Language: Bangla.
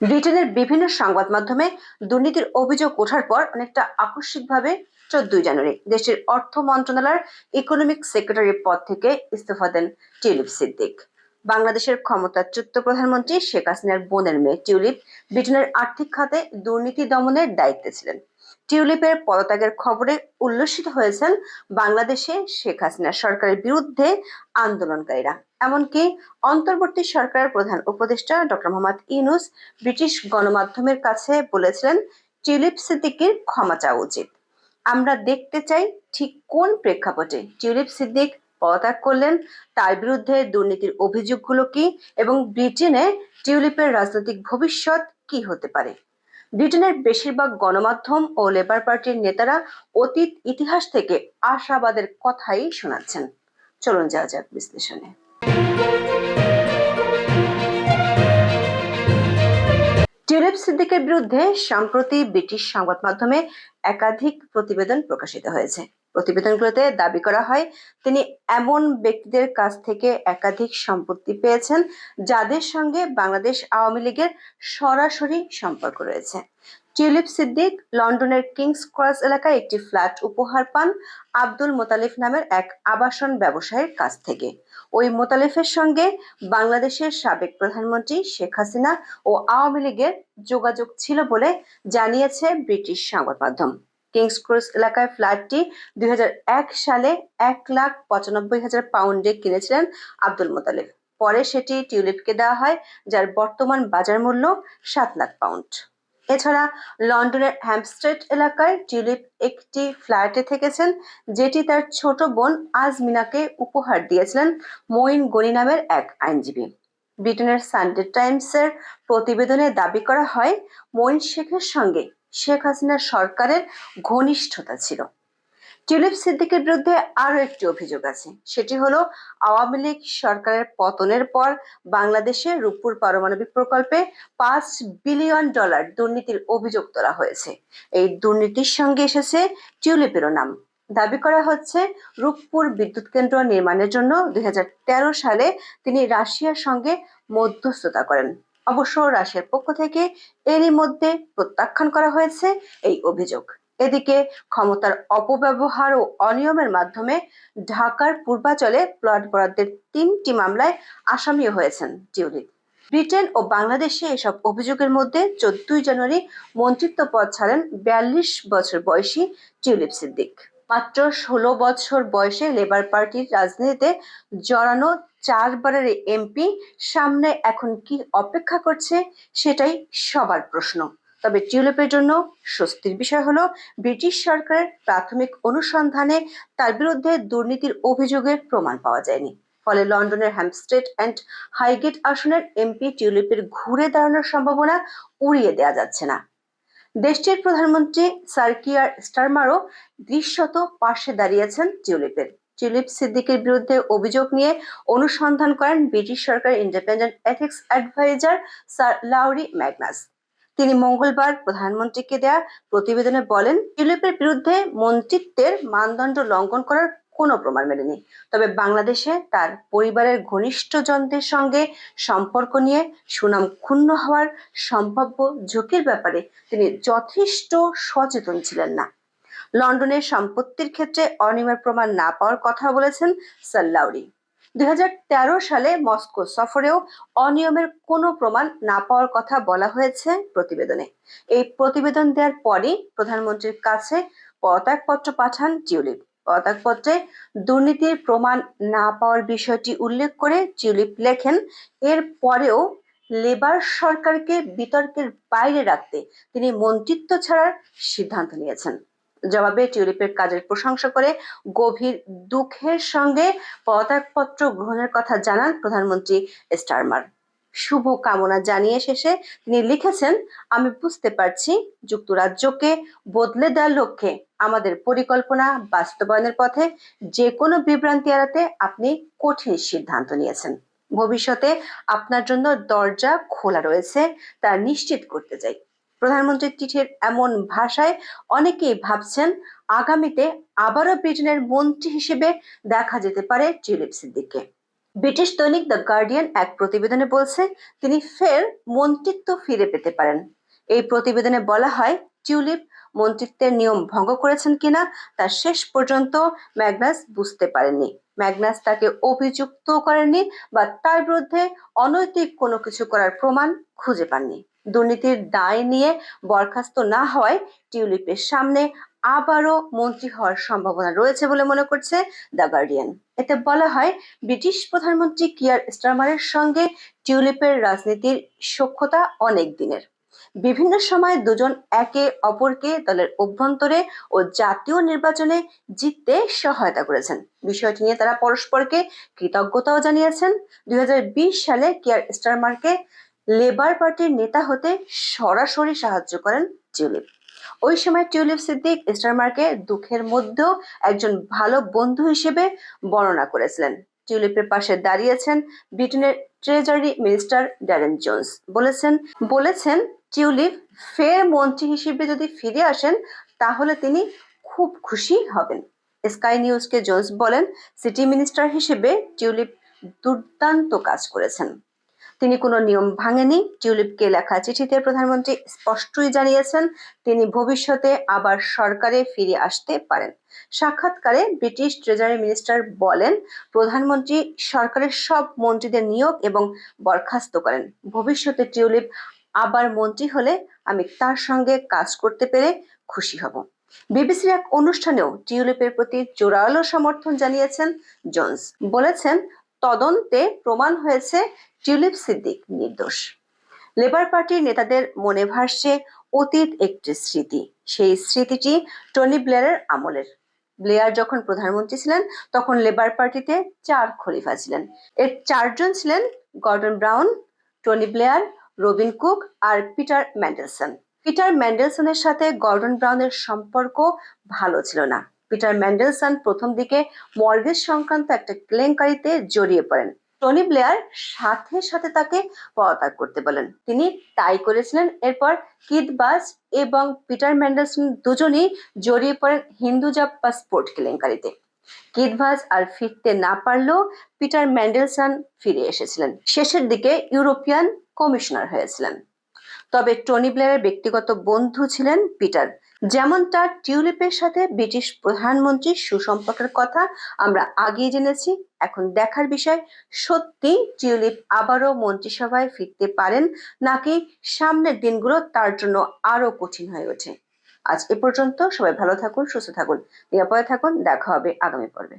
ব্রিটেনের বিভিন্ন সংবাদ মাধ্যমে দুর্নীতির অভিযোগ ওঠার পর অনেকটা আকস্মিকভাবে চোদ্দই জানুয়ারি দেশটির অর্থ মন্ত্রণালয়ের ইকোনমিক সেক্রেটারির পদ থেকে ইস্তফা দেন টিউলিপ সিদ্দিক। বাংলাদেশের ক্ষমতাচ্যুত প্রধানমন্ত্রী শেখ হাসিনার বোনের মেয়ে টিউলিপ ব্রিটেনের আর্থিক খাতে দুর্নীতি দমনের দায়িত্বে ছিলেন। টিউলিপের পদত্যাগের খবরে উল্লসিত হয়েছেন বাংলাদেশে শেখ হাসিনা সরকারের বিরুদ্ধে আন্দোলনকারীরা। এমনকি অন্তর্বর্তী সরকারের প্রধান উপদেষ্টা ডক্টর মোহাম্মদ ইউনুস ব্রিটিশ গণমাধ্যমের কাছে বলেছিলেন, টিউলিপ সিদ্দিকির ক্ষমা চাওয়া উচিত। আমরা দেখতে চাই ঠিক কোন প্রেক্ষাপটে টিউলিপ সিদ্দিক পদত্যাগ করলেন, তার বিরুদ্ধে দুর্নীতির অভিযোগগুলো কি এবং ব্রিটেনে টিউলিপের রাজনৈতিক ভবিষ্যৎ কি হতে পারে? ব্রিটেনের বেশিরভাগ গণমাধ্যম ও লেবার পার্টির নেতারা অতীত ইতিহাস থেকে আশাবাদের কথাই শোনাচ্ছেন। চলুন যাওয়া যাক বিশ্লেষণে। টিউলিপ সিদ্দিকের বিরুদ্ধে সম্প্রতি ব্রিটিশ সংবাদ মাধ্যমে একাধিক প্রতিবেদন প্রকাশিত হয়েছে। প্রতিবেদনগুলোতে দাবি করা হয়, তিনি এমন ব্যক্তিদের কাছ থেকে একাধিক সম্পত্তি পেয়েছেন, যাদের সঙ্গে বাংলাদেশ আওয়ামী লীগের সরাসরি সম্পর্ক রয়েছে। টিউলিপ সিদ্দিক লন্ডনের কিংস ক্রস এলাকায় একটি ফ্ল্যাট উপহার পান আব্দুল মোতালিফ নামের এক আবাসন ব্যবসায়ীর কাছ থেকে। ওই মোতালিফের সঙ্গে বাংলাদেশের সাবেক প্রধানমন্ত্রী শেখ হাসিনা ও আওয়ামী লীগের যোগাযোগ ছিল বলে জানিয়েছে ব্রিটিশ সংবাদ মাধ্যম। কিংস ক্রস এলাকায় ফ্ল্যাটটি দুই হাজার এক সালে এক লাখ পঁচানব্বই হাজার পাউন্ডে কিনেছিলেন আব্দুল মোতালিফ। পরে সেটি টিউলিপকে দেওয়া হয়, যার বর্তমান বাজার মূল্য সাত লাখ পাউন্ড। এছাড়া লন্ডনের হ্যামস্ট্রেট এলাকায় টিউলিপ একটি ফ্ল্যাটে থেকেছেন, যেটি তার ছোট বোন আজমিনাকে উপহার দিয়েছিলেন মঈন গনি নামের এক আইনজীবী। ব্রিটেনের সানডে টাইমসের প্রতিবেদনে দাবি করা হয়, মঈন শেখের সঙ্গে শেখ হাসিনার সরকারের ঘনিষ্ঠতা ছিল। টিউলিপ সিদ্দিকের বিরুদ্ধে আরও একটি অভিযোগ আছে। সেটি হলো, আওয়ামী লীগ সরকারের পতনের পর বাংলাদেশে রূপপুর পারমাণবিক প্রকল্পে পাঁচ বিলিয়ন ডলার দুর্নীতির অভিযোগ তোলা হয়েছে। এই দুর্নীতির সঙ্গে এসেছে টিউলিপেরও নাম। দাবি করা হচ্ছে, রূপপুর বিদ্যুৎ কেন্দ্র নির্মাণের জন্য দুই হাজার তেরো সালে তিনি রাশিয়ার সঙ্গে মধ্যস্থতা করেন। অবশ্য রাশিয়ার পক্ষ থেকে এরই মধ্যে প্রত্যাখ্যান করা হয়েছে এই অভিযোগ। এদিকে ক্ষমতার অপব্যবহার ও অনিয়মের মাধ্যমে ঢাকার পূর্বাচলে প্লট বরাদ্দের তিনটি মামলায় আসামিও হয়েছেন টিউলিপ। ব্রিটেন ও বাংলাদেশে এসব অভিযোগের মধ্যে চোদ্দই জানুয়ারি মন্ত্রিত্ব পদ ছাড়েন বিয়াল্লিশ বছর বয়সী টিউলিপ সিদ্দিক। মাত্র ষোলো বছর বয়সে লেবার পার্টির রাজনীতিতে জড়ানো চারবারের এমপি সামনে এখন কি অপেক্ষা করছে সেটাই সবার প্রশ্ন। তবে টিউলিপের জন্য স্বস্তির বিষয় হলো ব্রিটিশ সরকারের প্রাথমিক অনুসন্ধানে তার বিরুদ্ধে দুর্নীতির অভিযোগের প্রমাণ পাওয়া যায়নি। ফলে লন্ডনের হ্যামস্টেড অ্যান্ড হাইগেট আসনের এমপি টিউলিপের ঘুরে দাঁড়ানোর সম্ভাবনা উড়িয়ে দেওয়া যাচ্ছে না। দেশটির প্রধানমন্ত্রী সার্কিয়ার স্টারমারও দৃশ্যত পাশে দাঁড়িয়েছেন টিউলিপের। টিউলিপ সিদ্দিকের বিরুদ্ধে অভিযোগ নিয়ে অনুসন্ধান করেন ব্রিটিশ সরকার independent ethics adviser sir Laurie Magnus. তিনি মঙ্গলবার প্রধানমন্ত্রীকে দেয়া প্রতিবেদনে বলেন টিউলিপের বিরুদ্ধে মন্ত্রিত্বের মানদণ্ড লঙ্ঘন করার কোনো প্রমাণ মেলেনি। তবে বাংলাদেশে তার পরিবারের ঘনিষ্ঠজনদের সঙ্গে সম্পর্ক নিয়ে সুনাম ক্ষুণ্ণ হওয়ার সম্ভাব্য ঝুঁকির ব্যাপারে তিনি যথেষ্ট সচেতন ছিলেন না। লন্ডনের সম্পত্তির ক্ষেত্রে অনিয়মের প্রমাণ না পাওয়ার কথা বলেছেন সাল্লাউরি। দুই হাজার তেরো সালে মস্কো সফরেও অনিয়মের কোনো প্রমাণ না পাওয়ার কথা বলা হয়েছে প্রতিবেদনে। এই প্রতিবেদন দেওয়ার পরই প্রধানমন্ত্রীর কাছে পদত্যাগপত্র পাঠান টিউলিপ। পদত্যাগপত্রে দুর্নীতির প্রমাণ না পাওয়ার বিষয়টি উল্লেখ করে টিউলিপ লেখেন, এর পরেও লেবার সরকারকে বিতর্কের বাইরে রাখতে তিনি মন্ত্রিত্ব ছাড়ার সিদ্ধান্ত নিয়েছেন। জবাবে টিউলিপের কাজের প্রশংসা করে গভীর দুঃখের সঙ্গে পদত্যাগপত্র গ্রহণের কথা জানান প্রধানমন্ত্রী স্টারমার। শুভ কামনা জানিয়ে শেষে তিনি লিখেছেন, আমি বুঝতে পারছি যুক্তরাজ্যকে বদলে দেওয়ার লক্ষ্যে আমাদের পরিকল্পনা বাস্তবায়নের পথে যে কোনো বিভ্রান্তি এড়াতে আপনি কঠিন সিদ্ধান্ত নিয়েছেন। ভবিষ্যতে আপনার জন্য দরজা খোলা রয়েছে, তা নিশ্চিত করতে চাই। প্রধানমন্ত্রীর চিঠির এমন ভাষায় অনেকেই ভাবছেন আগামীতে আবারও ব্রিটেনের মন্ত্রী হিসেবে দেখা যেতে পারে টিউলিপ সিদ্দিককে। ব্রিটিশ দৈনিক দ্য গার্ডিয়ান এক প্রতিবেদনে বলছে, তিনি ফের মন্ত্রিত্ব ফিরে পেতে পারেন। এই প্রতিবেদনে বলা হয়, টিউলিপ মন্ত্রিত্বের নিয়ম ভঙ্গ করেছেন কিনা তা শেষ পর্যন্ত ম্যাগনাস বুঝতে পারেননি। ম্যাগনাস তাকে অভিযুক্ত করেননি বা তার বিরুদ্ধে অনৈতিক কোনো কিছু করার প্রমাণ খুঁজে পাননি। দুর্নীতির দায় নিয়ে বরখাস্ত না হওয়ায় টিউলিপের সামনে, আবারও মন্ত্রী হওয়ার সম্ভাবনা রয়েছে বলে মনে করছে দ্য গার্ডিয়ান। এতে বলা হয়, ব্রিটিশ প্রধানমন্ত্রী কিয়ার স্টারমারের সঙ্গে টিউলিপের রাজনীতির সখ্যতা অনেক দিনের। বিভিন্ন সময় দুজন একে অপরকে দলের অভ্যন্তরে ও জাতীয় নির্বাচনে জিততে সহায়তা করেছেন। বিষয়টি নিয়ে তারা পরস্পরকে কৃতজ্ঞতাও জানিয়েছেন। দুই হাজার বিশ সালে কিয়ার স্টারমারকে লেবার পার্টির নেতা হতে সরাসরি সাহায্য করেন টিউলিপ ওই সময় টিউলিপ সিদ্দিক স্টারমারকে দুঃখের মধ্যেও একজন ভালো বন্ধু হিসেবে বর্ণনা করেছিলেন। টিউলিপের পাশে দাঁড়িয়েছেন ব্রিটেনের ট্রেজারি মিনিস্টার ড্যারেন জোন্স বলেছেন বলেছেন টিউলিপ ফের মন্ত্রী হিসেবে যদি ফিরে আসেন, তাহলে তিনি খুব খুশি হবেন। স্কাই নিউজকে জোন্স বলেন সিটি মিনিস্টার হিসেবে টিউলিপ দুর্দান্ত কাজ করেছেন। তিনি কোনো নিয়ম ভাঙেনি। টিউলিপকে লেখা চিঠিতে প্রধানমন্ত্রী স্পষ্টই জানিয়েছেন, তিনি ভবিষ্যতে আবার সরকারে ফিরে আসতে পারেন। সাক্ষাৎকারে ব্রিটিশ ট্রেজারি মিনিস্টার বলেন, প্রধানমন্ত্রী সরকারের সব মন্ত্রীদের নিয়োগ এবং বরখাস্ত করেন। ভবিষ্যতে টিউলিপ আবার মন্ত্রী হলে আমি তার সঙ্গে কাজ করতে পেরে খুশি হব। বিবিসির এক অনুষ্ঠানেও টিউলিপের প্রতি জোরালো সমর্থন জানিয়েছেন জোন্স। বলেছেন তদন্তে প্রমাণ হয়েছে টিউলিপ সিদ্দিক নির্দোষ। লেবার পার্টির নেতাদের মনে ভাসছে অতীত একটি স্মৃতি। সেই স্মৃতিটি টনি ব্লেয়ারের আমলের। ব্লেয়ার যখন প্রধানমন্ত্রী ছিলেন, তখন লেবার পার্টিতে চার খলিফা ছিলেন। এর চারজন ছিলেন Gordon Brown, Tony Blair, Robin Cook আর পিটার ম্যান্ডেলসন। পিটার ম্যান্ডেলসনের সাথে গর্ডন ব্রাউনের সম্পর্ক ভালো ছিল না। পিটার ম্যান্ডেলসন প্রথম দিকে মর্গেজ সংক্রান্ত একটা কেলেঙ্কারিতে জড়িয়ে পড়েন। টনি ব্লেয়ার সাথে সাথে তাকে পদত্যাগ করতে বলেন। তিনি তাই করেছিলেন। এরপর কিদ বাস এবং পিটার ম্যান্ডেলসন দুজনেই জড়িয়ে পড়েন হিন্দুজা পাসপোর্ট কেলেঙ্কারিতে। কিদভাস আর ফিরতে না পারলেও পিটার ম্যান্ডেলসন ফিরে এসেছিলেন। শেষের দিকে ইউরোপিয়ান কমিশনার হয়েছিলেন। তবে টনি ব্লেয়ারের ব্যক্তিগত বন্ধু ছিলেন পিটার। যেমনটা টিউলিপের সাথে ব্রিটিশ প্রধানমন্ত্রীর সুসম্পর্কের কথা আমরা আগেই জেনেছি, এখন দেখার বিষয়, সত্যি টিউলিপ আবারও মন্ত্রিসভায় ফিরতে পারেন নাকি সামনের দিনগুলো তার জন্য আরও কঠিন হয়ে ওঠে? আজ এ পর্যন্ত সবাই ভালো থাকুন, সুস্থ থাকুন, নিরাপদে থাকুন, দেখা হবে আগামী পর্বে।